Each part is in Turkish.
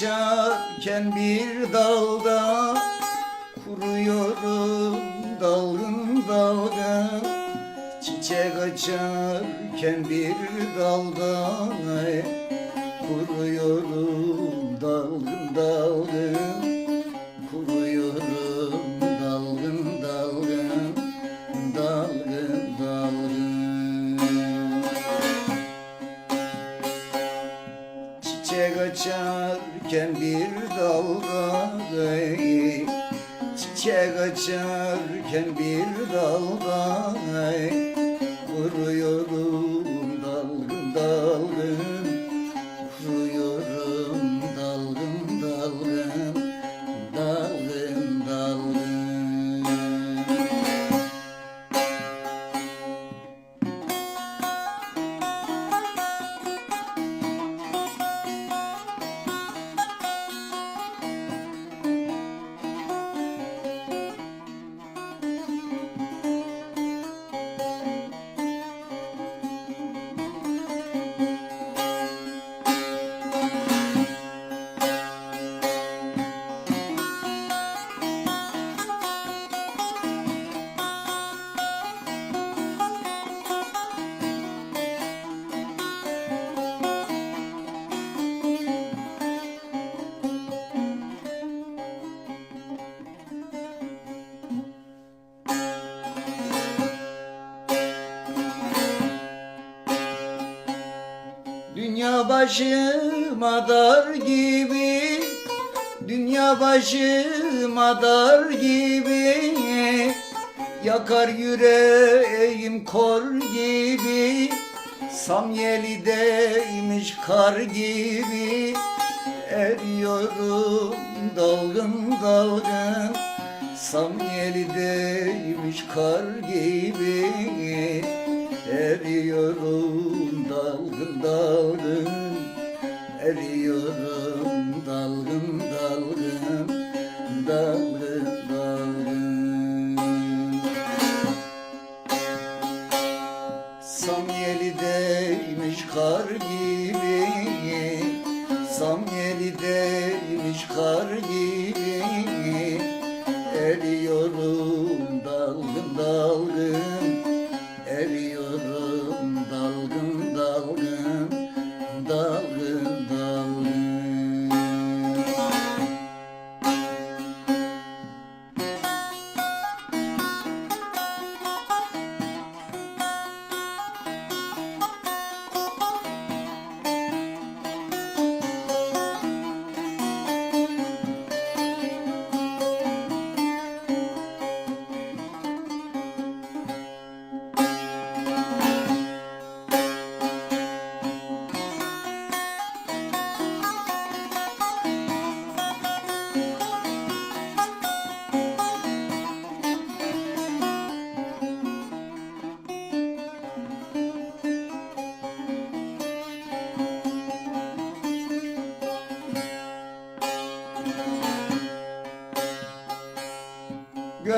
açarken bir dalda Kuruyorum dalgın dalgın Çiçek açarken bir dalda Çiçek açarken bir dalda ey, başıma dar gibi Dünya başıma dar gibi Yakar yüreğim kor gibi Samyeli'deymiş kar gibi Eriyorum dalgın dalgın Samyeli'deymiş kar gibi Eriyorum Samyeli'deymiş kar gibi Eriyorum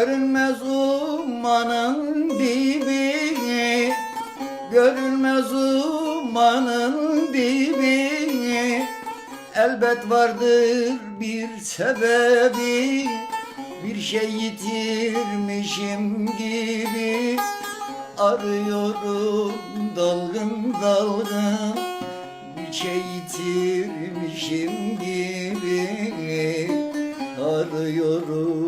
Görünmez ummanın dibi Görünmez ummanın dibi. Elbet vardır bir sebebi Bir şey yitirmişim gibi. Arıyorum dalgın dalgın Bir şey yitirmişim gibi. Arıyorum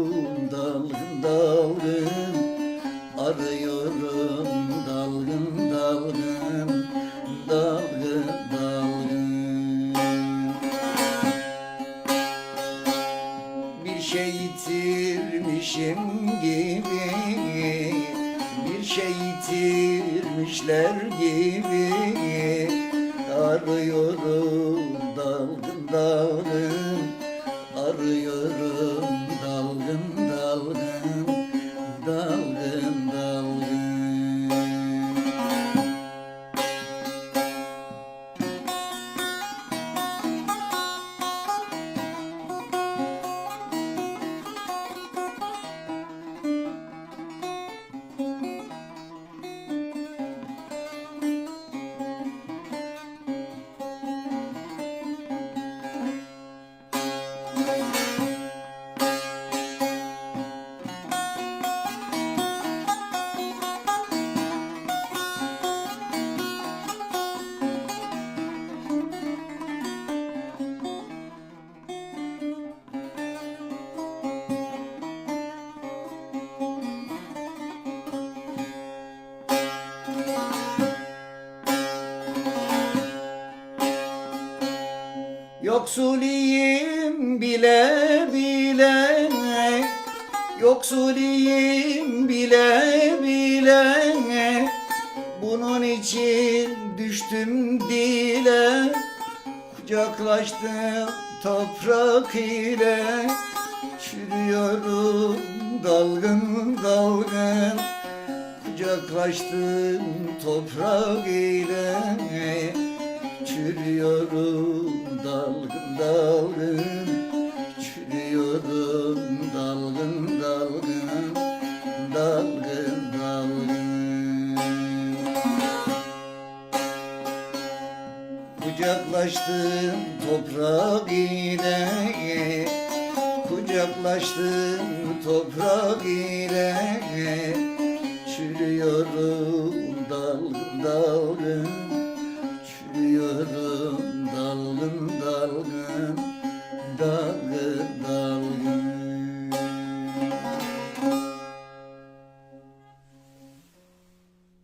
Arıyorum dalgın Yoksuliyim bile bile Yoksuliyim bile bile. Bunun için düştüm dile Kucaklaştım toprak ile. Çürüyorum dalgın dalgın Kucaklaştım toprak ile. Çürüyorum dalgın dalgın Çürüyorum dalgın dalgın Dalgın dalgın. Kucaklaştım toprak ile Kucaklaştım toprak ile